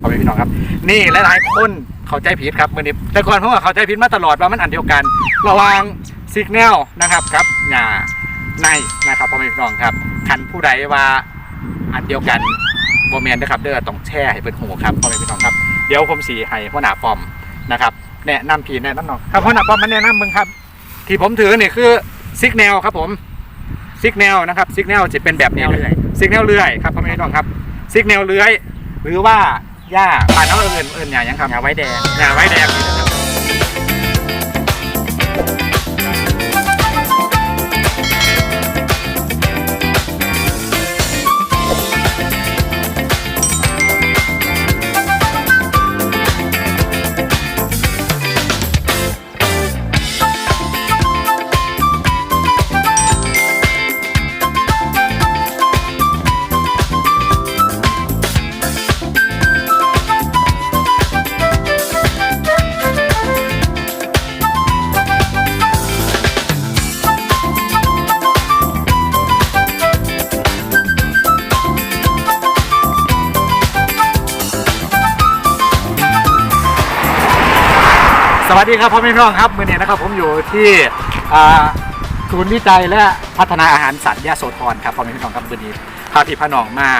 พ่อแม่พี่น้องครับ นี่หลายๆคนเข้าใจผิดครับมื่อนี้แต่ก่อนผมว่าเข้าใจผิดมาตลอดว่ามันอันเดียวกัน ระหว่างซิกแนลนะครับครับหญ้าในนะครับพ่อแม่พี่น้องครับคันผู้ใดว่าอันเดียวกันโมเมนต์นะครับเด้อต้องแช่ให้เป็นหูครับพ่อแม่พี่น้องครับเดี๋ยวผมสีให้หัวหน้าปอมนะครับแนะนำพี่แนะนำน้องครับหัวหน้าปอมมาแนะนำมึงครับ ที่ผมถือนี่คือซิกแนลครับผมซิกแนลนะครับซิกแนลจะเป็นแบบนี้เลยซิกแนลเลื่อยครับพ่อแม่พี่น้องครับซิกแนลเลื่อย หรือว่า หญ้าป่านน้ำเอิญเอิญหญ้ายังครับหญ้าไว้แดงหญ้าไว้แดง วัสดีครับพ่อแม่พี่น้องครับมื่อนี้นะครับผมอยู่ที่ศูนย์วิจัยและพัฒนาอาหารสัตว์ยะโสธรครับพ่อแม่พี่น้องครับมื่อนี้พาพี่พาน้องมา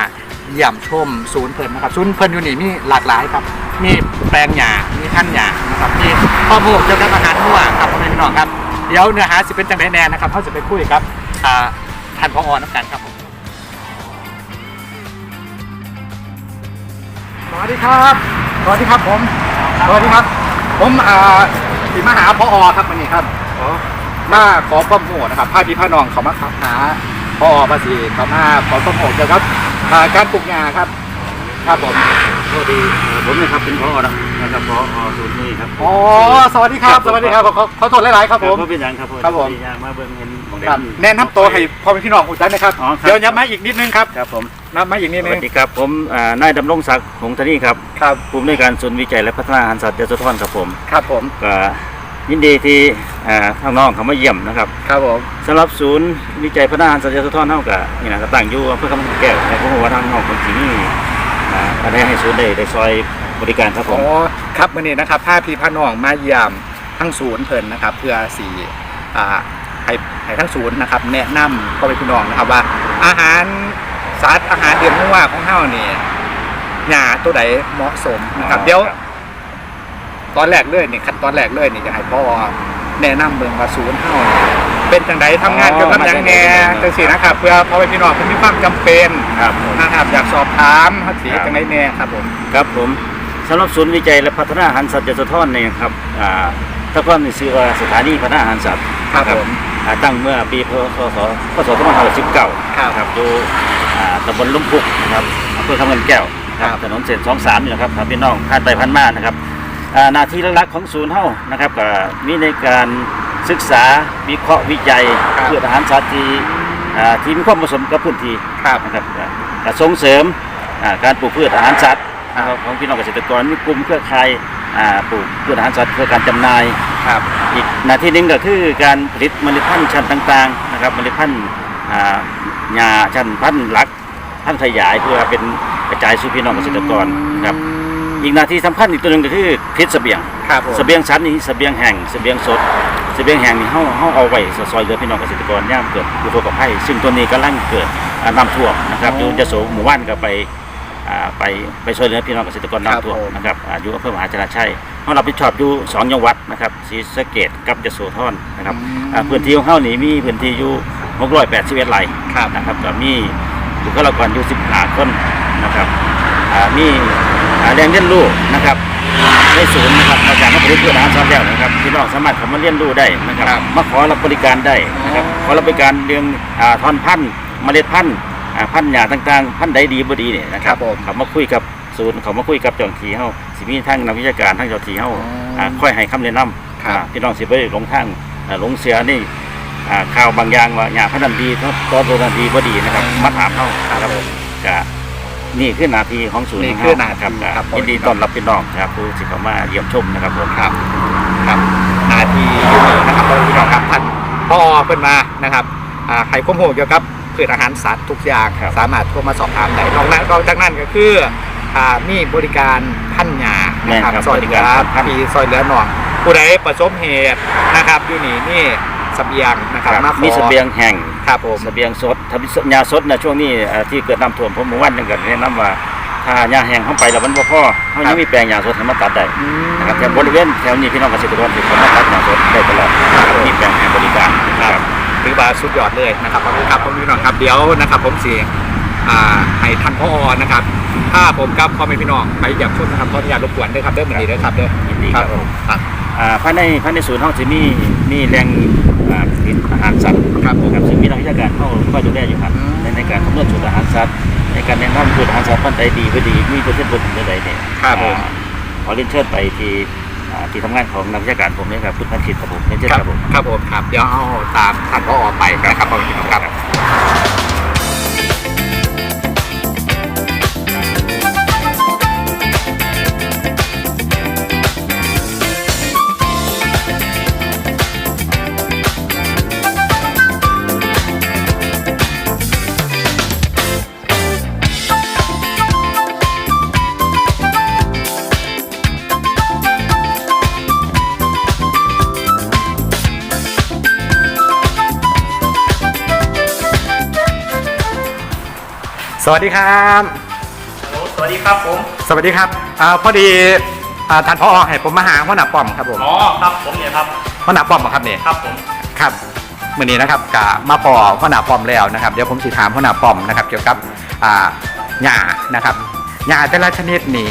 เยี่ยมชมศูนย์เพลินนะครับศูนย์เพลินอยู่นี่มีหลากหลายครับมีแปลงหญ้ามีท่านหญ้านะครับมีข้อมูลเกี่ยวกับอาหารมั่วครับพ่อแม่พี่น้องครับเดี๋ยวเนื้อหาสิเป็นจังไดแน่นะครับเขาจะไปคุยครับอ่าท่านพอน้ำกันครับผมสวัสดีครับสวัสดีครับผมสวัสดีครับ ผมอ่าสีมาหาพอครับวันนี้ครับมาขอความรู้นะครับพาพี่พาน้องเขามาหาพอภาษีเขามาขอความรู้เกี่ยวกับอ่าการปลูกงาครับครับผม สวัสดีเอ่อผมนะครับเป็นพ่อนะนะครับพ่อศูนย์นี่ครับอ๋อสวัสดีครับ สวัสดีครับขอขอขอโทษหลายๆครับผมผมเป็นหยังครับครับผมยางมาเบิ่งเห็นหมองแดครับงแนะนำตัวให้พ่อแม่พี่น้องหูจักนะครับ อ๋อครับ เดี๋ยวย้ำมาอีกนิดนึงครับครับผมนับมาอีกนิดสนึวังสดีครับผมอ่านายดำรงศักดิ์หงส์ธนีครับครับภูมิในวยการศูนย์วิจัยและพัฒนาอาหารสัตว์ยโสธรครับผมครับผม ก็ยินดีที่อ่าทางน้องเขามาเยี่ยมนะครับครับผม สำหรับศูนย์วิจัยพัฒนาอาหารสัตว์ยโสธรเท่ากับนี่นะก็ตั้งอยู่อำเภอคำแก้วในพระหัวทางน้องคนที่นี่ อ่าอะไรให้ศูนย์ได้ได้ซอยบริการครับผอ๋ม อครับวันนี้นะครับพาพี่พาน้องมาเยี่ยมทั้งศูนย์เพลินนะครับ เพื่อสีอ่าให้ให้ทั้งศูนย์นะครับแนะนำพ่อแม่พี่น้องนะครับว่า อาหารสัตว์อาหารเดือนมั่วของเฮานี่หญ้าตัวใดเหมาะสมนะครับเดี๋ยว ตอนแรกเลยนี่ขั้นตอนแรกเลยนี่จะให้พ่อแนะนำเมืองว่าศูนย์เฮานี่ เป็นจังไดทำงานเกี่ยวกับหยังแหน่จังซี่นะครับ เพื่อพ่อแม่พี่น้องเพิ่นมีความจำเป็นครับผม นะครับอยากสอบถามเฮาสิครับจังไดแหน่ครับผมครับผมสำหรับศูนย์วิจัยและพัฒนาอาหารสัตว์ยโสธรเนี่ยครับอ่าแตะก้อนนี่ชื่อว่าสถานีพัฒนาอาหารสัตว์ครับผม อ่าตั้งเมื่อปีพศพศ2519ครับครับอยู่อ่าตำบลลุ่มพุกนะครับอำเภอคำเงินแก้วนะคครัรับบถนนเส้น23นี่นะครับถ้าพี่น้องผ่านไปผ่านมานะครับอ่าหน้าที่หลักๆของศูนย์เฮานะครับก็มีในการ ศึกษาวิเคราะห์วิจัยครับ เพื่ออาหารสัตว์ที่อ่าที่มีความเหมาะสมกับพื้นที่ครับ นะครับก็ส่งเสริมอ่าการปลูกพืชอาหารสัตว์ครับนะครับของพี่น้องเกษตรกรมีกลุ่มเครือข่ายอ่าปลูกพืชอาหารสัตว์เพื่อการจำหน่าย ครับ อีกหน้าที่หนึ่งก็คือการผลิตเมล็ดพันธุ์ชั้นต่างๆนะครับเมล็ดพันธุ์อ่าหญ้าชั้นพันธุ์หลักพันธุ์ขยายเพื่อเป็นกระจายสู่พี่น้องเกษตรกรนะครับ อีกหน้าที่สำคัญอีกตัวหนึ่งก็คือพิษเสบียงครับผมเสบียงชั้นนี้เสบียงแห่งเสบียงสดเสบียงแห่งนี่เฮาเฮาเอาไว้ซอยเหลือพี่น้องเกษตรกรย่ามเกิดอุทกภัยซึ่งตัวนี้กำลังเกิดอ่าน้ำท่วมนะครับอยู่ยโสหมู่บ้านก็ไปอ่าไปไปช่วยเหลือพี่น้องเกษตรกรน้ำท่วมนะครับอ่าอยู่อำเภอมหาชนะชัยเฮารับผิดชอบอยู่สองจังหวัดนะครับศรีสะเกษกับยโสธรนะครับอ่าพื้นที่ของเฮานี่มีพื้นที่อยู่681ไร่ ครับ นะครับก็มีบุคลากรอยู่15คนนะครับอ่ามีอ่า แรงเรียนรู้นะครับในศูนย์นะครับนอกจากมาผลิตเพื่ออาหารสัตว์แล้วนะครับพี่น้องสามารถเข้ามาเรียนรู้ได้นะครับครับมาขอรับบริการได้นะครับขอรับบริการเรื่องอ่าทอนพันธุ์เมล็ดพันธุ์อ่าพันธุ์หญ้าต่างๆ พันธุ์ใดดีบ่ดีเนี่ยนะครัครับบผมเขามาคุยกับศูนย์เขามาคุยกับเจ้าหน้าที่เฮาสิมีทั้งนักวิชาการทั้งเจ้าหน้าที่เฮาอ๋ออ่าค่อยให้คำแนะนำครับอ่าพี่น้องสิบ่ได้หลงทางอ่าหลงเสือนี่อ่าข่าวบางอย่างว่าหญ้าพันธุ์นั้นดีเพราะตัวตัวนั้นดีบ่ดีนะครับมาถามเฮาครับผมก็ นี่คือหน้าที่ของศูนย์นี่ขงคือเฮหน้าที่ครับครับผม ยินดีต้อนรับพี่น้องนะครับผู้ที่เข้ามาเยี่ยมชมนะครับผมครับครับหน้าที่อยู่นี่นะครับพ่อแม่พี่น้องครับท่านพ่อเพิ่นมานะครับอ่าใครข้อมูลเกี่ยวกับพืชอาหารสัตว์ทุกอย่างครับสามารถโทรมาสอบถามได้นอกนั้นนอกจากนั้นก็คืออ่ามีบริการพันหยานะครับแม่นครับซอยเหลือบริการพันพี่ซอยเหลือหนองผู้ใดประสบเหตุนะครับอยู่นี่นี่เสบียงนะครับมาขอ มีเสบียงแห่ง ครับผมเสบียงสดถ้ามียาสดนะช่วงนี้เอ่อที่เกิดน้ำท่วมผมเมื่อวันนึงก็แนะนำว่าถ้ายาแห้งเข้าไปแล้วมันบ่พอเขาครัยับงมีแปลงยาสดให้มาตัดได้อืม นะครับแต่บริเวณแถวนี้พี่น้องเกษตรกรที่ผมมาตัดยาสดได้ตลอดครับผม มีแปลงให้บริการครับถือว่าสุดยอดเลยนะครับขอบคุณครับผมพี่น้องครับเดี๋ยวนะครับผมสีอ่าให้ท่านพ่อนะครับถ้าผมกับพ่อแม่พี่น้องไปอยากชมนะครับขออนุญาตรบกวนด้วยครับเด้อเหมือนนี้ด้วยครับเด้อยินดีครับผม ครับ อ่าภายในภายในศูนย์ห้องจะมีมีแหล่ง อ่าผลิตอาหารสัตว์ครับผมครับซึ่งมีนักวิชาการเข้าคอยดูแลอยู่ครับ อืม ในในการคำนวณสูตรอาหารสัตว์ ในการแนะนำสูตรอาหารสัตว์มันใดดีไม่ดี มีเปอร์เซ็นต์บนถึงใดเนี่ยครับผม อ่าขอเรียนเชิญไปที่อ่าที่ทำงานของนักวิชาการผมเนี่ยครับคุณพันชิตครับผมเรียนเชิญคครัรับบผม ครับผมครับเดี๋ยวเอาตามท่านพ่อไปนะครับพ่อแม่พี่น้องครับ สวัสดีครับ สวัสดีครับผม สวัสดีครับอ่าพอดีอ่าท่านพ่อให้ผมมาหาพ่อหนาป้อมครับผมอ๋อครับผมเนี่ยครับพ่อหนาป้อมเหรอครับเนี่ยครับผม ครับมื่อนี้นะครับกะมาพอพ่อหนาป้อมแล้วนะครับเดี๋ยวผมสิถามพ่อหนาป้อมนะครับ เกี่ยวกับอ่าหญ้านะครับหญ้าแต่ละชนิดนี่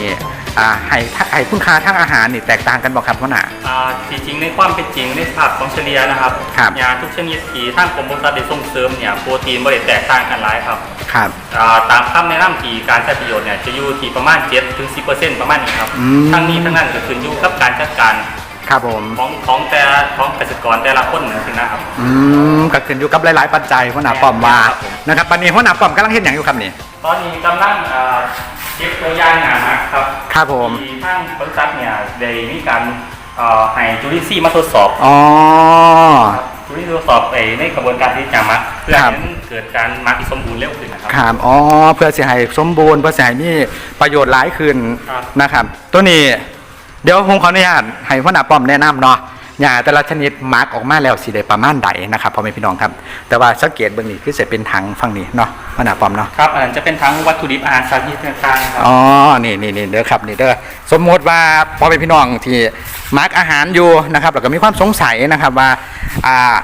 อ่าให้ให้คุณค่าทางอาหารนี่แตกต่างกันบ่ครับพ่อหนาอ่าจริงๆในความเป็นจริงในสภาพของเฉลี่ยนะครับครับยาทุกชนิดที่ท่านกรมปศุสัตว์ได้ส่งเสริมเนี่ยโปรตีนบริแตกต่างกันหลายครับครับอ่าตามคำแนะนำที่การใช้ประโยชน์เนี่ยจะอยู่ที่ประมาณ7ถึง10%ประมาณนี้ครับอืม ทั้งนี้ทั้งนั้นก็ขึ้นอยู่กับการจัดการครับผม ของของแต่ละของเกษตรกรแต่ละคนจริงๆนะครับ อืมก็ขึ้นอยู่กับหลาย ๆ ปัจจัยพ่อหนาป้อมว่าครับผม นะครับปันนี้พ่อหนาป้อมกำลังเห็นอย่างอยู่ครับนี่ ตอนนี้กำลังอ่า เก็บตัวอย่างงานนะครับครับผมที่ทางบริษัทเนี่ยได้มีการอ่าให้จุลินทรีย์มาทดสอบอ๋อจุลินทรีย์ทดสอบไปในกระบวนการที่จะมักเพื่อครับให้มันเกิดการมักที่สมบูรณ์เร็วขึ้นนะครับ ครับอ๋อเพื่อสิให้สมบูรณ์เพื่อสิให้มีประโยชน์หลายขึ้นครับ นะครับ ตัวนี้ เดี๋ยวผมขออนุญาตให้พ่อหนาป้อมแนะนำเนาะ หญ้าแต่ละชนิดมาร์กออกมาแล้วสิได้ประมาณใดนะครับพ่อแม่พี่น้องครับ แต่ว่าสังเกตเบื้องนี้คือจะเป็นถังฝั่งนี้เนาะพ่อหนาป้อมเนาะครับอันนั้นจะเป็นทั้งวัตถุดิบอาหารสัตว์ที่ต่างๆครับอ๋อนี่นี่นี่เด้อครับนี่เด้อสมมติว่าพ่อแม่พี่น้องที่มาร์กอาหารอยู่นะครับแล้วก็มีความสงสัยนะครับว่าอ่า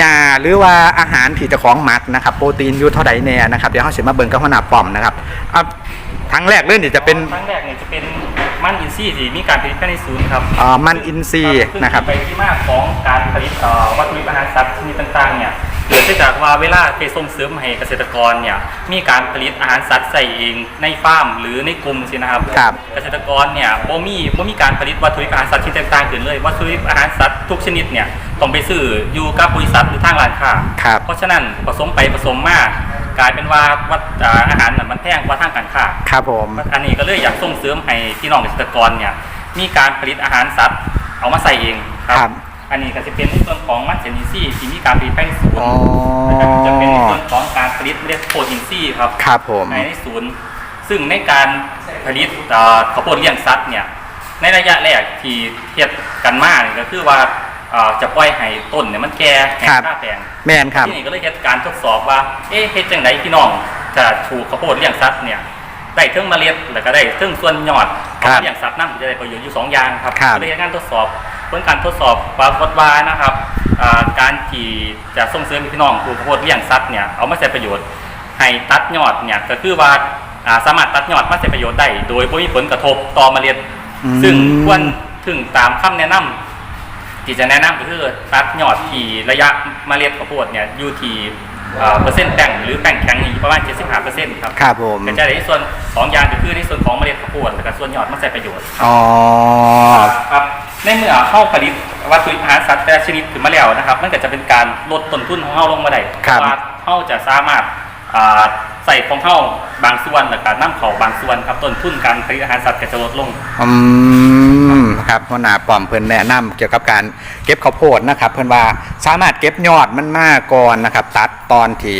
ยาหรือว่าอาหารที่เจะของหมักนะครับ โปรตีนอยู่เท่าใดแน่นะครับเดี๋ยวเขาเสมาเบิ่งกับหัวหน้าป้อมนะครับ อะทั้งแรกเรื่องนี่จะเป็นครั้งแรกเนี่ยจะเป็นมันอินทรีย์ที่มีการผลิตภายในศูนย์ครับอ่ามันอินทรีย์นะครับซึ่งเป็นที่มาของการผลิตเอ่อวัตถุดิบอาหารสัตว์ชนิดต่างๆเนี่ยเกิดจากว่าเวลาไปส่งเสริมให้เกษตรกรเนี่ยมีการผลิตอาหารสัตว์ใส่เองในฟาร์มหรือในกลุ่มสินะครับครับเกษตรกรเนี่ยบ่มีบ่มีการผลิตวัตถุดิบอาหารสัตว์ชนิดต่างๆขึ้นเลยวัตถุดิบอาหารสัตว์ทุกชนิดเนี่ยต้องไปซื้ออยู่กับบริษัทหรือทางร้านค้าครับเพราะฉะนั้นผสมไปผสมมา กกลายเป็นว่าวัตอ่าอาหารน่ะมันแพงกว่าทางการค้าครับผม อันนี้ก็เลยอยากส่งเสริมให้พี่น้องเกษตรกรเนี่ยมีการผลิตอาหารสัตว์เอามาใส่เองคครัรับอันนี้ก็จะเป็นในส่วนของมัดเซนิซี่ที่มีการผลิตแป้งศูนอ๋อย์นะครับจะเป็นในส่วนของการผลิตเรียกโปรตีนซี่ครับ ครับผม ในศูนย์ซึ่งในการผลิตเอ่อข้าวโพดเลี้ยงสัตว์เนี่ยในระยะแรกที่เทียบกันมากก็คือว่าเอ่อจะปล่อยให้ต้นเนี่ยมันแก่แห้งครับ ค่าแปลงแม่นครับ ที่นี่ก็เลยเฮ็ดการทดสอบว่า เอ๊ะเฮ็ดจังไดพี่น้องจะปลูกข้าวโพดเลี้ยงสัตว์เนี่ยได้เทั้งเมล็ดแล้วก็ได้เทั้งส่วนยอดขครัองบเลี้ยงสัตว์นั่นจะได้ประโยชน์อยู่สองอย่างครับครับ ก็เลยเฮ็ดการทดสอบผลการทดสอบปรากฏว่านะครับอ่าการที่จะส่งเสริมให้พี่น้องปลูกข้าวโพดเลี้ยงสัตว์เนี่ยเอามาใช้ประโยชน์ให้ตัดยอดเนี่ยก็คือว่าอ่าสามารถตัดยอดมาใช้ประโยชน์ได้โดยบ่มีผลกระทบต่อเมล็ด อืม ซึ่งควรถึงตามคำแนะนำ ที่จะแนะนำก็คือตัดยอดที่ระยะเมล็ดข้าวโพดเนี่ยอยู่ที่เอ่อเปอร์เซ็นต์แป้งหรือแป้งแข็งอยู่ประมาณ 75%ครับครับผมก็จะได้ในส่วนสองอย่างก็คือในส่วนของเมล็ดข้าวโพดแล้วก็ส่วนยอดมาใช้ประโยชน์อ๋อครับในเมื่อเข้าผลิตวัตถุดิบอาหารสัตว์แต่ละชนิดขึ้นมาแล้วนะครับมันก็จะเป็นการลดต้นทุนของเราลงมาได้ครับว่าเราจะสามารถอ่าใส่ของเรา บางส่วนแล้วก็น้ำเขาบางส่วนครับต้นทุนการผลิตอาหารสัตว์ก็จะลดลง อืมครับหัวหน้าป้อมเพิ่นแนะนำเกี่ยวกับการเก็บข้าวโพดนะครับ เพิ่นว่าสามารถเก็บยอดมันมากก่อนนะครับ ตัดตอนที่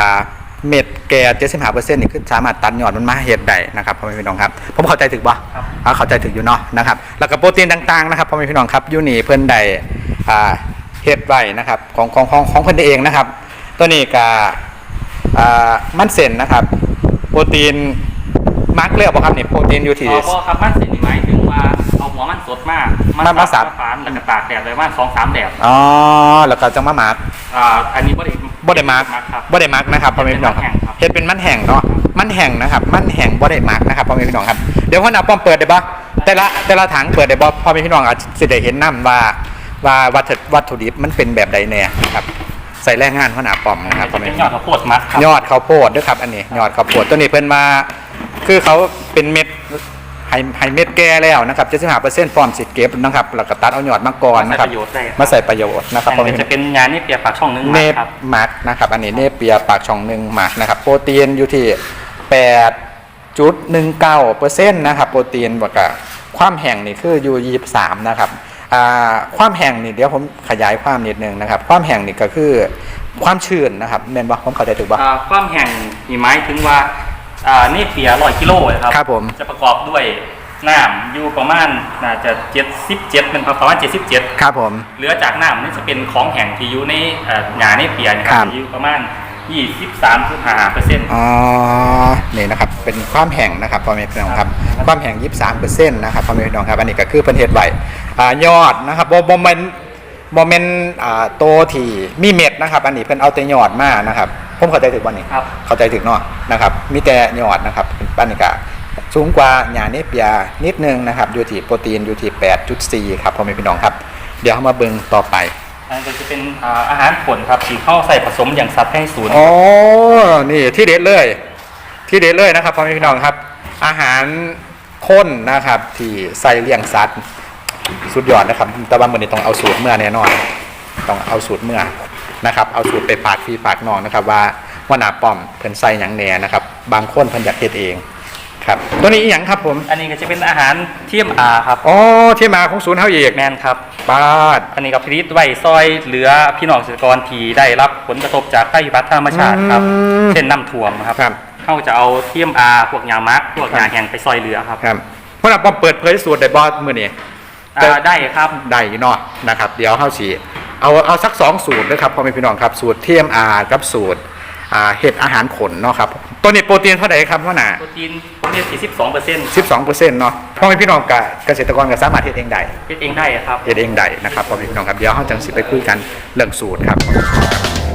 อ่าเม็ดแก่เจ็ดสิบห้าเปอร์เซ็นต์นี่คือสามารถตัดยอดมันมาเห็ดได้นะครับพ่อแม่พี่น้องครับผมเข้าใจถึงบ่ครับอ่าเข้าใจถึงอยู่เนาะนะครับแล้วก็โปรตีนต่างๆนะครับพ่อแม่พี่น้องครับอยูนี่เพิ่นได้อ่าเฮ็ดไว้นะครับของของของของเพิ่นเองนะครับ ตัวนี้ก็อ่ามันเส้นนะครับโปรตีนมาร์กเลือกบ่ครับนี่โปรตีนอยู่ที่พอพอครับมันเสร็จหมายถึงว่าเอาหัวมันสดมากมามาสับฟานแล้วก็ตากแดดเลยว่าสองสามแดดอ๋อแล้วก็จังมามาร์กอ่าอันนี้บ่ได้บ่ได้มาร์กครับบ่ได้มาร์กนะครับพ่อแม่พี่น้องครับเฮ็ดเป็นมันแห้งครับเฮ็ดเป็นมันแห้งเนาะมันแห้งนะครับ มันแห้งบ่ได้มาร์กนะครับพ่อแม่พี่น้องครับเดี๋ยวพ่อหน้าป้อมเปิดได้บ่แต่ละแต่ละถังเปิดได้บ่พ่อแม่พี่น้องอาจสิได้เห็นนํว่าว่าวัตถุวัตถุดิบมันเป็นแบบใดแน่ครับ ใส่แรงงานพ่อหน้าป้อมนะครับพ่อแม่เป็นพี่ยน้ออดงข้าวโพดมัดครับยอดข้าวโพดด้วยครับอันนี้ยอดข้าวโพดตัวนี้เพิ่นมาคือเขาเป็นเม็ดไฮไฮเม็ดแก่แล้วนะครับ75%ฟอร์มสิเก็บนะครับแล้วก็ตัดเอายอดมาก่อนมานะใส่ครับประโยชน์ได้มาใส่ประโยชน์นะครับอันนี้จะเป็นงานนี่เปียกปากช่องนึงเนมาปครับมาร์กนะครับอันนี้เนปเปียปากช่องหนึ่งมาร์กนะครับโปรตีนอยู่ที่8จุด19%นะครับโปรตีนบอกกับความแห้งนี่คืออยู่23นะครับอ่า ความแห้งนี่เดี๋ยวผมขยายความนิดนึงนะครับ ความแห้งนี่ก็คือความชื้นนะครับแม่นบ่ผมเข้าใจถูกบ่อ่าความแห้งนี่หมายถึงว่าอ่านี่เปียร้อยกิโลนะครับครับผมจะประกอบด้วยน้ำอยู่ประมาณน่าจะ77เป็นประมาณ77ครับผมเหลือจากน้ำนี่จะเป็นของแห้งที่อยู่ในเอ่อหยาในเปียนะคครัรับบอยู่ประมาณ23.5เปอร์เซ็นต์อ๋อนี่นะครับเป็นความแห้งนะครับพ่อแม่พี่น้องครับ ความแห้ง23%นะครับพ่อแม่พี่น้องครับอันนี้ก็คือเพิ่นเฮ็ดไว้อ่า ยอดนะครับบ่บ่แม่นบ่แม่นอ่าโตที่มีเม็ดนะครับ อันนี้เพิ่นเอาแต่ยอดมานะครับผมเข้าใจถูกบ่นี่ครับ เข้าใจถึงเนาะนะครับ มีแต่ยอดนะครับเป็นปันนิกาสูงกว่าหญ้าเนเปียนิดนึงนะครับอยู่ที่โปรตีนอยู่ที่8.4ครับพ่อแม่พี่น้องครับ เดี๋ยวเรามาเบิ่งต่อไปอันนี้จะเป็นอ่าอาหารผลครับที่เข้าใส่ผสมอย่างสัตว์ให้ศูนย์อ๋อนี่ที่เด็ดเลย ที่เด็ดเลยนะครับพ่อแม่พี่น้องครับ อาหารข้นนะครับที่ใส่เลี้ยงสัตว์ สุดยอดนะครับ แต่ว่ามือนี้ต้องเอาสูตรเมื่อแน่นอนต้องเอาสูตรเมื่อนะครับ เอาสูตรไปฝากพี่ฝากน้องนะครับ ว่าว่าหนาป้อมเพิ่นใส่หยังแหน่นะครับ บางคนเพิ่นอยากเฮ็ดเองครับตัวนี้อีหยังครับผมอันนี้ก็จะเป็นอาหารเทียมอาครับอ๋อที่มาของศูนย์เฮาอีกแมนครับบาด อันนี้ก็ผลิตไว้ซอยเหลือพี่น้องเกษตรกรที่ได้รับผลกระทบจากภัยพิบัติธรรมชาติครับ อืม เช่นน้ำท่วมครับครับเขาจะเอาเทียมอาพวกยามักพวกยาแห้งไปซอยเหลือครับ ครับเพราะหนาป้อมเปิดเผยสูตรได้บ่มื้อนี้ อ่าได้ครับได้อยู่เนาะนะครับ เดี๋ยวเข้าสีเอาเอาสักสองสูตรนะครับพ่อแม่พี่น้องครับสูตร TMR กับสูตรอ่าเห็ดอาหารขนเนาะครับตัวนี้โปรตีนเท่าไหร่ครับพ่อหนาโปรตีนผมเนี่ย42เปอร์เซ็นต์12เปอร์เซ็นต์เนาะพ่อแม่พี่น้องกับเกษตรกรก็สามารถเฮ็ดเองได้คิดเองได้ครับเฮ็ดเองได้นะครับพ่อแม่พี่น้องครับเดี๋ยวเราจังสิไปคุยกันเรื่องสูตรครับครับ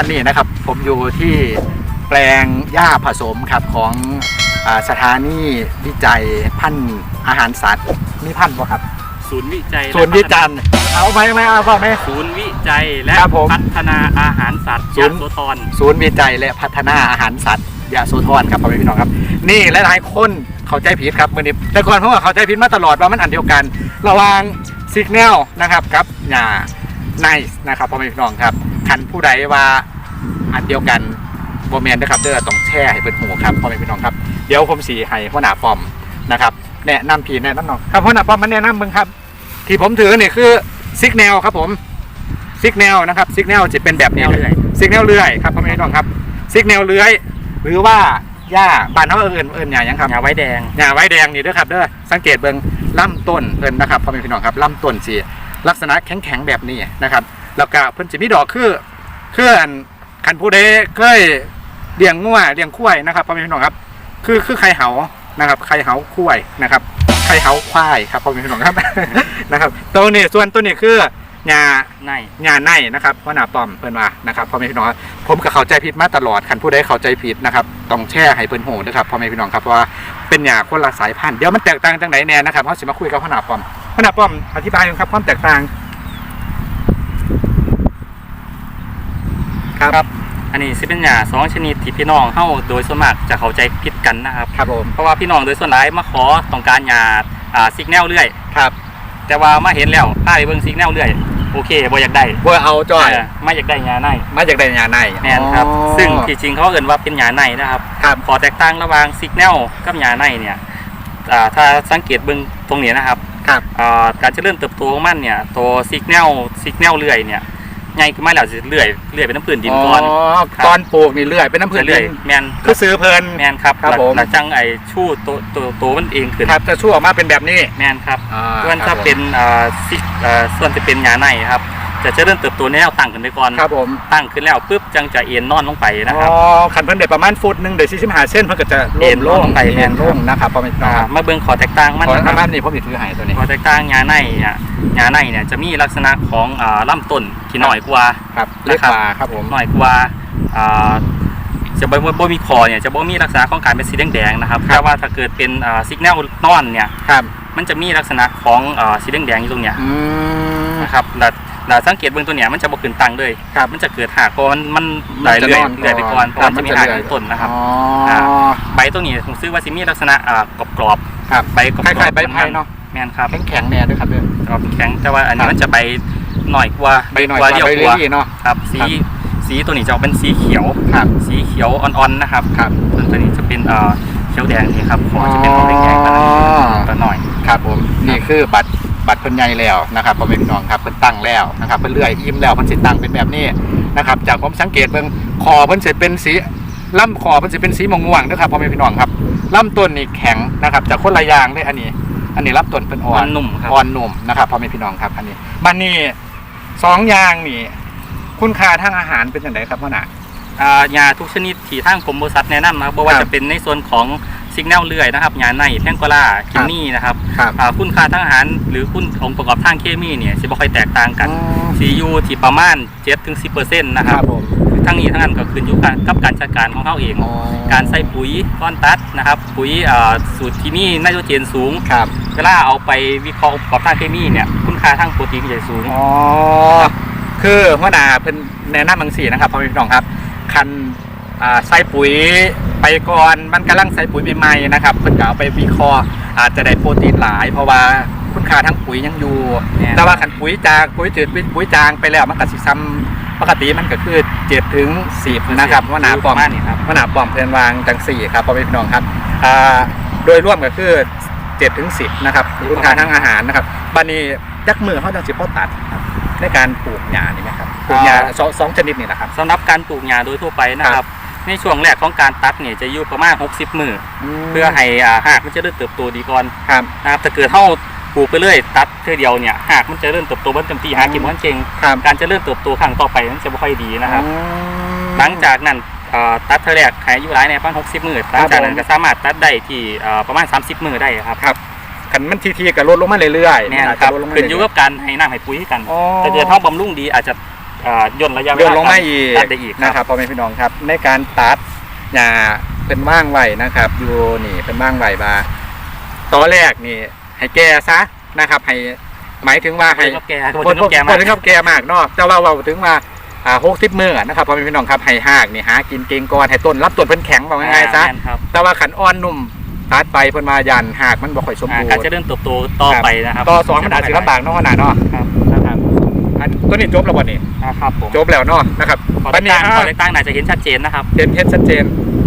อนนี้นะครับ ผมอยู่ที่แปลงหญ้าผสมครับของอาสถานีวิจัยพันธุ์อาหารสัตว์มีพันธุ์บ่ครับศูนย์วิจัยศูนย์วิจัยเอาไหมไหมเอาเปล่าไหม ศูนย์วิจัยและครับผมพัฒนาอาหารสัตว์ศูยานย์ โสธรศูนย์วิจัยและพัฒนาอาหารสัตว์ยาโซทอนครับพ่อแม่พี่น้องครับ นี่หลายๆคนเข้าใจผิดครับมื่อนี้แต่ก่อนผมว่าเข้าใจผิดมาตลอดว่ามันอันเดียวกัน ระหว่างซิกแนลนะครับกับยาไนส์นะครับพ่อแม่พี่น้องครับคันผู้ใดว่า อันเดียวกันโมเมนต์นะครับเด้อต้องแช่ให้เป็นหูครับพ่อแม่พี่น้องครับเดี๋ยวผมสีให้พ่อหนาปอมนะครับแนะนำพี่แนะนำน้องครับพ่อหนาปอมมันแนะนำมึงครับ ที่ผมถือนี่คือซิกแนลครับผมซิกแนลนะครับซิกแนลจะเป็นแบบนี้เลยซิกแนลเลื่อยครับพ่อแม่พี่น้องครับซิกแนลเลื่อยหรือว่าหญ้าบ้านเขาเอิญเอิญหญ้าหยังครับยาไว้แดงหญ้าไว้แดงนี่เด้วยครับเด้อสังเกตเบิ่งลำต้นเพิ่นนะครับพ่อแม่พี่น้องครับลำต้นสิลักษณะแข็งๆแบบนี้นะครับแล้วก็เพิ่นจะมีดอกคือคืออัน คันผู้ใดเคยเลี้ยงงัวเลี้ยงควายนะครับพ่อแม่พี่น้องครับ คือคือไข่เหานะครับไข่เหาควายนะครับไข่เหาควายครับพ่อแม่พี่น้องครับนะครับตัวนี้ส่วนตัวนี้คือหญ้าในงานในนะครับว่าหนาปอมเพิ่นว่านะครับพ่อแม่พี่น้องครับผมก็เข้าใจผิดมาตลอดคันผู้ใดเข้าใจผิดนะครับต้องแช่ให้เพิ่นโหนะครับพ่อแม่พี่น้องครับเพราะว่าเป็นหยาคนละสายพันธุ์เดี๋ยวมันแตกต่างจังไหนแน่นะครับเขาสิมาคุยกับพ่อหนาปอมพ่อหนาปอมอธิบายหน่อยครับความแตกต่าง ครับ อันนี้สิเป็นหญ้าสองชนิดที่พี่น้องเฮาโดยส่วนมากจะเข้าใจผิดกันนะครับ ครับผม เพราะว่าพี่น้องโดยส่วนหลายมาขอต้องการหญ้าอ่าซิกแนลเรื่อย ครับ แต่ว่ามาเห็นแล้วพาไปเบิ่งซิกแนลเรื่อย โอเคบ่อยากได้เบอร์เอาจอยเมาอยากได้หญ้าในมาจากใดยาในแม่นครับ อ๋อซึ่งที่จริงเขาเอ่นว่าเป็นหญ้าในนะครับ ครับ ขอแตกต่างระหว่างซิกแนลกับหญ้าในเนี่ยอ่าถ้าสังเกตเบิ่งตรงนี้นะครับครับ อ่าการเจริญเติบโตของมันเนี่ยตัวซิกแนลซิกแนลเลื่อยเนี่ย ใหญ่ขึ้นมาแล้วจะเลื่อยเลื่อยเป็นน้ำพื้นดินก่อน ครับตอนปลูกนี่เลื่อยเป็นน้ำพื้นจะเลื่อยดินแมนคือซื้อเพลิน แมนครับครับผมหลังจังไอ้ชู่ตัวตัวตัวมันเองขึ้นครับจะชั่วออกมาเป็นแบบนี้แมนครับ อ่าส่วนคถ้ารับผมเป็นอ่าซิกอ่าส่วนจะเป็นหญ้าในครับ จะเจริญเติบโตในแนวตั้งขึ้นไปก่อนครับผมตั้งขึ้นแล้วปุ๊บจังจะเอ็นนอนลงไปนะครับอ๋อขันเพิ่นได้ประมาณฟุตหนึ่งเดี๋ยวสี่สิบห้าเส้นเพิ่นก็จะเอ็นโล่งลงไปเอ็นแม่นครับโล่งนะครับพ่อแม่พี่น้องครับมาเบิ่งขอแตกต่างมันขอนะคทารับงบ้านนี่ผมมีถือให้ตัวนี้ขอแตกต่างหญ้าในเนี่ยหญ้าในเนี่ยจะมีลักษณะของอ่าลำต้นที่น้อยกว่าครับเล็กกว่าครับผมหน่อยกว่าอ่าจะบ่บ่บ่มีคอเนี่ยจะบ่มีลักษณะของการเป็นสีแดงๆนะครับครับแต่ว่าถ้าเกิดเป็นอ่าสิกแนลนอนเนี่ยครับมันจะมีลักษณะของอ่าสีแดงๆอยู่ตรงเนี้ยอืมนะครับ แล้วแล้วสังเกตเบื้องตัวเนี้ยมันจะบ่ขึ้นตังเลยครับมันจะเกิดหากเพราะมันมันไหลเรื่อยเรื่อยไปก่อนเพราะมันจะมีหากอยู่ต้นนะครับอ๋ออ่าใบตรงนี้ผมซื้อว่าสิมีลักษณะอ่ากรอบครับๆใบกรอบคล้ายๆใบไผ่เนาะแม่นครับแข็งแข็งๆแน่ด้วยครับเด้อกรอบแข็งแต่ว่าอันครันี้บมันจะใบหน่อยกว่าใบหน่อยกว่าเดียวใบกเรื่ว่าอยๆเนาะครับสีครับสีตัวนี้จะออกเป็นสีเขียวครับสีเขียวอ่อนๆนะครับครับส่วนตัวนี้จะเป็นเอ่อเขียวแดงนี่ครับขอจะเป็นออกแดงๆตัวนั้นตัวหน่อยครับผมนี่คือบัตร บัตรเพิ่นใหญ่แล้วนะครับพ่อแม่พี่น้องครับเพิ่นตั้งแล้วนะครับเพิ่นเลื่อยอิ่มแล้วเพิ่นสิตั้งเป็นแบบนี้นะครับจากผมสังเกตเบิ่งคอเพิ่นสิเป็นสีลำคอเพิ่นสิเป็นสีม่วงๆนะครับพ่อแม่พี่น้องครับลำต้นนี่แข็งนะครับจากคนละอย่างเลยอันนี้ อันนี้ลำต้นเป็นอ่ออ่อนนนุ่มครับ อ่อนนุ่มนะครับพ่อแม่พี่น้องครับอันนี้มันนี่สองอย่างนี่ คุณค่าทางอาหารเป็นอย่างไรครับพ่อหนา อ่ายาทุกชนิดที่ทางกรมบริษัทแนะนำนะครับบ่ว่าครับจะเป็นในส่วนของ ซิกแนลเลื่อยนะครับยาในแทงโกลาคิมมี่นะครับครับอ่าคุณค่าทางอาหารหรือคุณองค์ประกอบทางเคมีเนี่ยสิบ่ค่อยแตกต่างกันซียูที่ประมาณ7-10%นะคครัรับบผมทั้งนี้ทั้งนั้นก็ขึ้นอยู่กับกับการจัดการของเขาเองอ๋อการใส่ปุ๋ยก้อนตัดนะครับ ปุ๋ยอ่าสูตรที่มีไนโตรเจนสูง ครับเวลาเอาไปวิเคราะห์องค์ประกอบทางเคมีเนี่ยคุณค่าทางโปรตีนจะสูง อ๋อคือหัวหน้าเป็นแนะนำบางสีนะครับพ่อแม่พี่น้องครับ คันอ่า ใส่ปุ๋ยไปก่อนมันกำลังใส่ปุ๋ยใหม่ๆนะครับเพิ่นก็เอาไปวิเคราะห์อาจจะได้โปรตีนหลาย เพราะว่าคุณค่าทั้งปุ๋ยยังอยู่ แน่นแต่ว่าคันปุ๋ยจางปุ๋ยจืดปุ๋ยจางไปแล้วมันก็สิซ้ำปกติมันก็คือเจ็ดถึงสิบนะครับหัวหน้าปอมประมาณนี้ครับหัวหน้าปอมเพื่อนวางจังสี่ครับพ่อแม่พี่น้องครับอ่าโดยร่วมก็คือเจ็ดถึงสิบนะครับคุณค่าทางอาหารนะครับบันนี้ยักมือเขาจังสิพ่อตัดครับในการปลูกหญ้านี่นะครับปลูกหญ้าสองสองชนิดนี่นะครับ สำหรับการปลูกหญ้าโดยทั่วไปนะครับ ในช่วงแรกของการตัดเนี่ยจะอยู่ประมาณ 60 มืออเพื่อให้อ่าหากมันจะเริ่มเติบโตดีก่อนครับนะครับถ้าเกิดเท่าปลูกไปเรื่อยตัดเท่อเดียวเนี่ยหากมันจะเริ่มเติบโตมันเต็มที่หากินมันเก่งครับการจะเริ่มเติบโตครั้งต่อไปมันจะไม่ค่อยดีนะครับอืมหลังจากนั้นเอ่อตัดเท่อแรกให้อายู่หลายในประมาณ60มือหลังจากนั้นผมก็สามารถตัดได้ที่เอ่อประมาณ 30 มือได้ครับครับคันมันทีทีๆก็ลดลงมาเรื่อยๆแน่นอาจครัจะบลดลงมาขึ้นอยู่เรื่กับการให้น้ำให้ปุ๋ยให้กันอ๋อแต่เกิดเท่าบำรุงดีอาจจะเอ่อย่นระยะๆเวเดินลาลงมาอีกตัดได้อีกนะครับพ่อแม่พี่น้องครับ ในการตัดหญ้าเป็นว่างไว้นะครับอยู่นี่เป็นว่างไว้มาตอนแรกนี่ ให้แก่ซะนะครับ ให้หมายถึงว่าให้ให้กับแกคคนนกับแกคมานที่เขาแก่มากเนาะแต่ว่าเราถึงมาอ่าหกสิบมือนะครับพ่อแม่พี่น้องครับให้หากนี่หากินเก่งก่อนให้ต้นรับต้นเพิ่นแข็งว่าง่ายๆซะแม่นครับแต่ว่าขันอ่อนนุ่มตัดไปเพิ่นมายันหากมันบ่ค่อยสมอ่าบูรการณ์จะเริ่มเติบโตต่อไปนะครับต่อสองมันอาจสิลำบากเนาะขนาดเนาะครับนะครับ อันตัวนี้จบแล้วบ่นี่นะครับผมจบแล้วเนาะนะครับขอบัเลืดอกนี้ตั้งขอ่าอเลือกตั้งน่าจะเห็นชัดเจนนะครับเห็นเห็นชัดเจน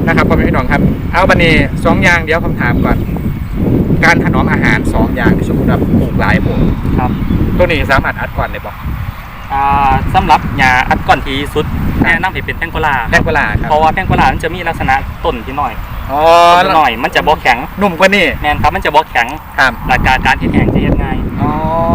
นะครับพ่อแม่พี่น้องครับ เอาบัดนี้สองอย่างเดี๋ยวผมถามก่อน การถนอมอาหารสองอย่างที่สมมติว่าปลูกหลายผมครับ ตัวนี้สามารถอัดก่อนได้บ่อ่าสำหรับยาอัดก้อนที่สุดแนะนำให้เป็นแพงโกลาได้เวลาครับเพราะว่าแพงโกลามันจะมีลักษณะต้นที่น้อยอ๋อต้นหน่อยมันจะบ่แข็งนุ่มกว่านี่แมนครับมันจะบ่แข็งครับหลักการการที่แข็งจะเฮ็ดง่ายอ๋อ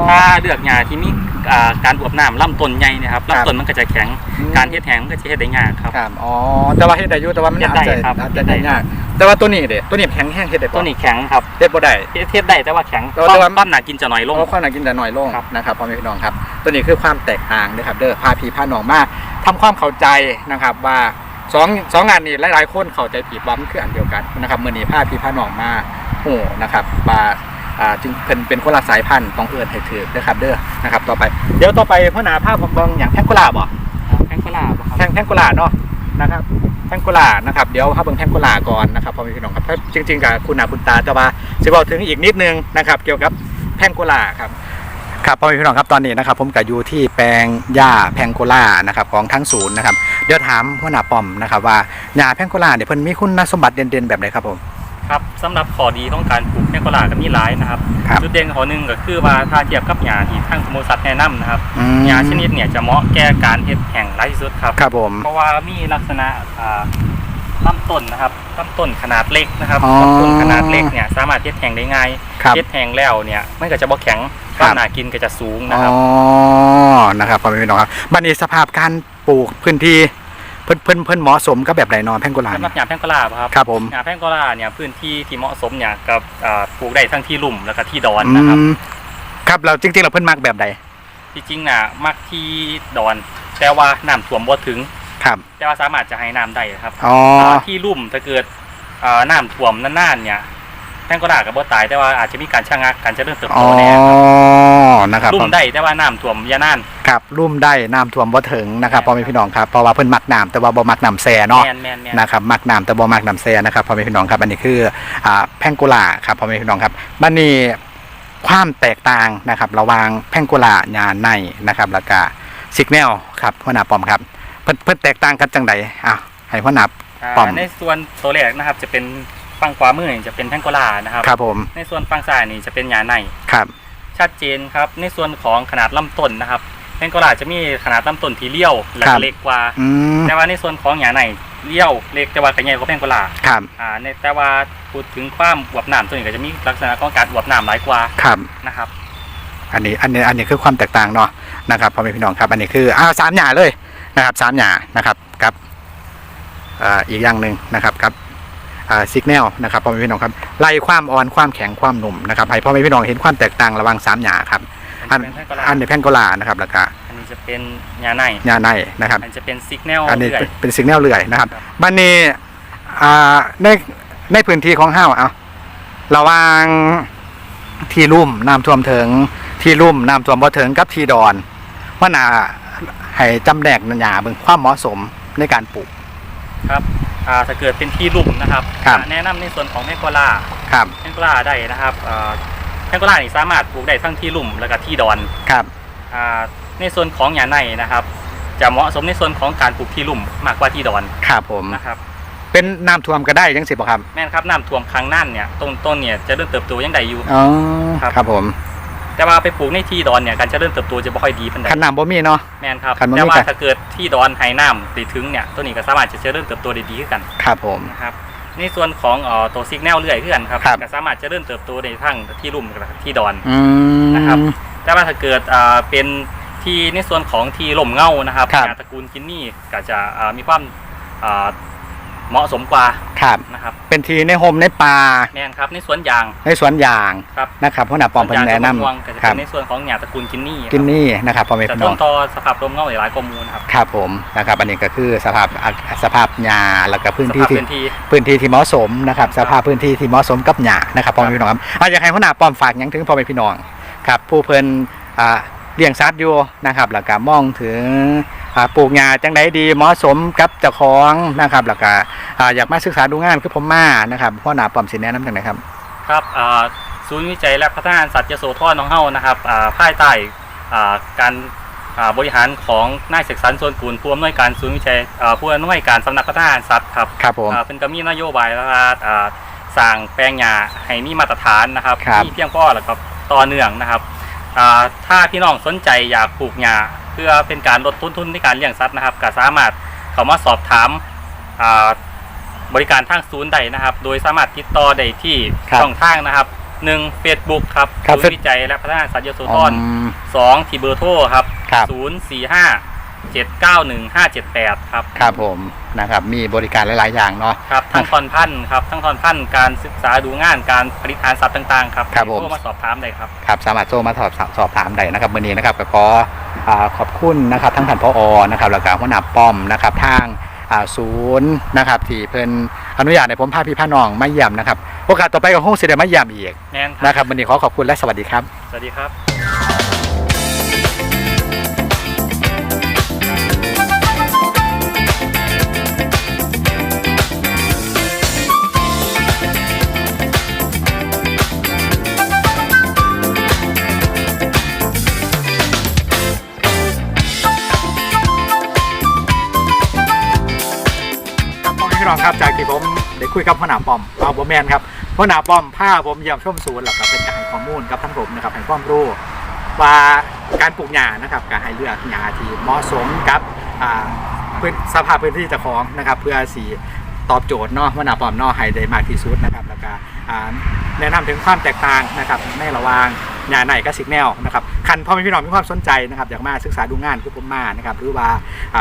ถ้าเลือกยาที่มีอ่าการอวบน้ำลำต้นใหญ่เนะครับครับลำต้นมันก็จะแข็งอืมการเฮ็ดแห้งมันก็จะเฮ็ดได้ยากครับครับอ๋อแต่ว่าเฮ็ดได้อยู่แต่ว่ามันเฮ็ดอาจได้จะครับอาจจะได้ยากแต่ว่าตัวนี้เด้ตัวนี้แข็งแห้งเฮ็ดได้บ่ต้นนี้แข็งครับเฮ็ดบ่ได้เฮ็ดเฮ็ดได้แต่ว่าแข็งแต่ว่าต้นต้นหนากินจะน้อยลงเพราะความน่ากินแต่น้อยลงครับนะครับพ่อแม่พี่น้องครับ ตัวนี้คือความแตกต่างนะครับเด้อพาพี่พาน้องมาทำความเข้าใจนะครับว่า สองสองงานนี้หลายๆคนเข้าใจผิดว่ามันคืออันเดียวกันนะครับมื้อนี้พาพี่พาน้องมาโอ้นะครับว่าอ่าจึงเป็นเป็นคนละสายพันธุ์ต้องเอื้อนให้ถือนะครับเด้อนะครับต่อไปเดี๋ยวต่อไปพ่อหนาภาพผมเบิ่งอย่างแทงกุลาบ่อ่แพงโกลาบ่ครับแพงแพงโกลาเนาะนะครับแพงโกลานะครับเดี๋ยวเข้าเบิ่งแพงโกลาก่อนนะครับพ่อแม่พี่น้องครับถ้าจริง ๆกับคุณนาคุณตาแต่ว่าจะบอกถึงอีกนิดนึงนะครับเกี่ยวกับแพงโกลาครับครับพ่อแม่พี่น้องครับตอนนี้นะครับผมกับอยู่ที่แปลงหญ้าแพงโกลานะครับของทั้งศูนย์นะครับ เดี๋ยวถามหัวหน้าป้อมนะครับว่าหญ้าแพงโกลาเนี่ยเพิ่นมีคุณสมบัติเด่นๆแบบไหนครับผม ครับสำหรับข้อดีของการปลูกแพงโกลาก็มีหลายนะครับ ครับจุดเด่นของหนึ่งก็คือว่าถ้าเทียบกับหญ้าที่ทางสมุทรสัตว์แนะนำนะครับอืมหญ้าชนิดเนี่ยจะเหมาะแก่การเฮ็ดแห่งหลายที่สุดครับ ครับผม เพราะว่ามีลักษณะอ่าลำต้นนะครับลำต้นขนาดเล็กนะครับอ๋อ ลำต้นขนาดเล็กเนี่ยสามารถเฮ็ดแห่งได้ง่ายครับ เฮ็ดแห่งแล้วเนี่ยมันก็จะบ่แข็งครับ ความน่ากินก็จะสูงนะอ๋ครับอนะครับพ่อแม่พี่น้องครับบัดนี้สภาพการ ปลูกพื้นที่เพิ่นเพิ่นเพิ่นเหมาะสมกับแบบไหนเนอนแพงโกลาสำหรับหญ้าแพงโกลาบ่ครับครับผมหญ้าแพงโกลาเนี่ยพื้นที่ที่เหมาะสมเนี่ยกับอ่าปลูกได้ทั้งที่ลุ่มแล้วก็ที่ดอนอืนะครับมครับเราจริงๆเราเพิ่นมักแบบใดที่จริงน่ะมักที่ดอน แต่ว่าน้ำท่วมบ่ถึงครับแต่ว่าสามารถจะให้น้ำได้ครับอ๋อาที่ลุ่มถ้าเกิดอ่าน้ำท่วมนานๆเนี่ย แพงโกลาก็บ่ตายแต่ว่าอาจจะมีการชะงักการเจริญเติบอ๋โตอแน่นะครับลุ่มได้แต่ว่าน้ำท่วมอยานาน ครับรุ่มได้น้ำท่วมบ่ถึงนะครับพ่อแม่พี่น้องครับเพราะว่าเพิ่นมักน้ำแต่ว่าบ่มักน้ำแซ่เนาะ แม่นแม่นแม่นนะครับมักน้ำแต่บ่มักน้ำแซ่นะครับพ่อแม่พี่น้องครับอันนี้คืออ่าแพงโกลาครับพ่อแม่พี่น้องครับบัดนี้ความแตกต่างนะครับระหว่างแพงโกลาญาในนะครับแล้วก็ซิกแนลครับหัวหน้าปอมครับเพิ่นเพิ่นแตกต่างกันจังไดอะให้หัวหน้า อ่าป้อมในส่วนตัวแรกนะครับจะเป็น ฝั่งขวามือนี่จะเป็นแพงโกลานะครับ ครับผม ในส่วนฝั่งซ้ายนี่จะเป็นหญ้าในครับ ชัดเจนครับ ในส่วนของขนาดลำต้นนะครับแพงโกลาจะมีขนาดลำต้นที่เลี้ยวและครัก็บเล็กกว่า อืม แต่ว่าในส่วนของหญ้าในเลี้ยวเล็กแต่ว่าก็ใหญ่กว่าแพงโกลาครับ อ่าในแต่ว่าพูดถึงความอวบน้ำตัวนี้ก็จะมีลักษณะของการอวบน้ำหลายกว่าครับ นะครับ อันนี้ อันนี้ อันนี้คือความแตกต่างเนาะ นะครับพ่อแม่พี่น้องครับ อันนี้คือ อ้าวสามหย่าเลย นะครับสามหย่านะครับกับอ่าอีกอย่างหนึ่งนะครับกับอ่า สิกแนลนะครับพ่อแม่พี่น้องครับไล่ความอ่อนความแข็งความหนุ่มนะครับให้พ่อแม่พี่น้องเห็นความแตกต่างระหว่างสามหย่าครับอันเป็นแพงโกลาอันนี้แพงโกลานะครับแล้วก็อันนี้จะเป็นหญ้าในหย่าในนะครับอันจะเป็นซิกแนลอันนี้เรื่อยเป็นเป็นสิกแนลเลื่อยนะครับครับบันนี้อ่าในในพื้นที่ของห้าวเอาระหว่างที่ลุ่มน้ำท่วมถึงที่ลุ่มน้ำท่วมบ่ถึงกับที่ดอนว่าน่าให้จำแนกหยาเบิ่งความเหมาะสมในการปลูกครับ อ่าถ้าเกิดเป็นที่ลุ่มนะครับครับ แนะนำในส่วนของแพงโกลาครับแพงโกลาได้นะครับอ่าแพงโกลานี่สามารถปลูกได้ทั้งที่ลุ่มแล้วก็ที่ดอนครับอ่าในส่วนของหญ้าในนะครับ จะเหมาะสมในส่วนของการปลูกที่ลุ่มมากกว่าที่ดอนครับผม นะครับ เป็นน้ำท่วมก็ได้จังสิบ่ครับแม่นครับน้ำท่วมครั้งนั่นเนี่ยต้นต้นเนี่ยจะเริ่มเติบโตยังไงอยู่ อ๋อครับ ครับผม แต่ว่าไปปลูกในที่ดอนเนี่ยการจะเริ่มเติบโตจะไม่ค่อยดีปานใดขันน้ำบ่มีเนาะ แม่นครับคันบ่มีแต่ว่ากันถ้าเกิดที่ดอนไฮน้ำติถึงเนี่ยตัวนี้ก็สามารถจะเจริญเติบโตได้ดีขึ้นกันครับผม นะครับในส่วนของเอ่อตัวซิกแนลเรื่อยขึ้นครับครับ ก็สามารถเจริญเติบโตในทั้งที่ลุ่มกับที่ดอน อืม นะครับ แต่ว่าถ้าเกิดอ่าเป็นที่ในส่วนของที่ลมเงานะครับครับงานตระกูลกินนี่ก็จะอ่ามีความอ่า เหมาะสมกว่าครับนะครับเป็นทีในโฮมในป่าแม่นครับในสวนยางในสวนยางครับนะครับหัวหน้าปอมเพิ่นแนะนสวยางก็จะำครัเป็บนในส่วนของงานตระกูลกินนี่กินนี่นะครับพ่อแม่จะพี่ต้น้อนงต่อสภาพลมเงาหลายๆข้อมูลครับครับผมนะครับอันนี้ก็คือสภาพอะสภาพหญ้าแล้วก็พื้นสที่ภาพที่พื้นที่พื้นที่ที่เหมาะสมนะครับสภาพพื้นที่ที่เหมาะสมกับหญ้านะครับพ่อแม่พี่น้องครับอะอยากให้หัวหน้าปอมฝากหยังถึงพ่อแม่พี่น้องครับผู้เพิ่นอ่าเลี้ยงสัตว์อยู่นะครับแล้วก็มองถึงอ่า ปลูกหญ้าจังไดดีเหมาะสมกับเจ้าของนะครับแล้วก็อ่าอยากมาศึกษาดูงานคือผมมานะครับหัวหน้าปอมสิแนะนำจังไดครับครับอ่าศูนย์วิจัยและพัฒนาสัตว์ยโสธรของเฮานะครับอ่าภายใต้อ่าการอ่าบริหารของนายเสกสรรส่วนกุลผู้อำนวยการศูนย์วิจัยอ่าผู้อำนวยการสำนักพัฒนาสัตว์ครับครับผมอ่าเป็นก็มีนโยบายว่าอ่าสร้างแปลงหญ้าให้มีมาตรฐานนะครับครับที่เพียงพอแล้วก็ต่อเนื่องนะครับอ่าถ้าพี่น้องสนใจอยากปลูกหญ้าเพื่อเป็นการลดต้นทุนในการเลี้ยงสัตว์นะครับก็สามารถเข้ามาสอบถามอ่าบริการทางศูนย์ใดนะครับ โดยสามารถติดต่อได้ที่ครับช่องทางนะครับหนึ่งเฟซบุ๊กครับครับศูนย์วิจัยและพัฒนาสัตว์ยโสธรอืมสองที่เบอร์โทรครับครับศูนย์สี่ห้าเจ็ดเก้าหนึ่งห้าเจ็ดแปดครับครับผมนะครับมีบริการหลาย ๆ อย่างเนาะครับทั้งทอนพันธุ์ครับทั้งทอนพันธุ์การศึกษาดูงานการผลิตอาหารสัตว์ต่าง ๆ ครับครับผมโทรมาสอบถามได้ครับครับสามารถโทรมาสอบสอบถามได้นะครับวันนี้นะครับก็ขออ่า ขอบคุณนะครับทั้งท่านพอนะครับแล้วก็หัวหน้าป้อมนะครับทางอ่าศูนย์นะครับที่เพิ่นอนุญาตให้ผมพาพี่พาน้องมาเยี่ยมนะครับโอกาสต่อไปก็คงสิได้มาเยี่ยมอีกแน่นครับนะครับวันนี้ขอขอบคุณและสวัสดีครับ สวัสดีครับ ครับ จากที่ผมได้คุยกับพ่อหนาป้อมเอาบอแมนครับพ่อหนาป้อมผ้าผมเยี่ยมชมศูนย์หลักกับเป็นการให้ข้อมูลกับท่านผมนะครับให้ความรู้ว่าการปลูกหญ้านะครับการให้เลือกหญ้าที่เหมาะสมกับอ่าพื้นสภาพพื้นที่เจ้าของนะครับ เพื่อสีตอบโจทย์เนาะพ่อหนาป้อมเนาะให้ได้มากที่สุดนะครับแล้วก็ แนะนำถึงความแตกต่างนะครับในระวางหญ้าในก็สิกแนวนะครับคันพ่อแม่พี่น้องมีความสนใจนะครับอยากมาศึกษาดูงานคือผมมานะครับหรือว่า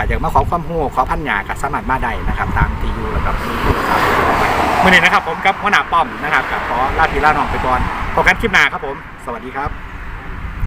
อยากมาขอความรู้ขอพันหยากับสมัครมาได้นะครับตามที่อยู่แล้วกับที่โทรศัพท์มื่อนี้นะครับผมกับหัวหน้าป้อมนะครับกับขอลาพีลาน้องไปก่อนพบกันคลิปหน้าครับผม สวัสดีครับ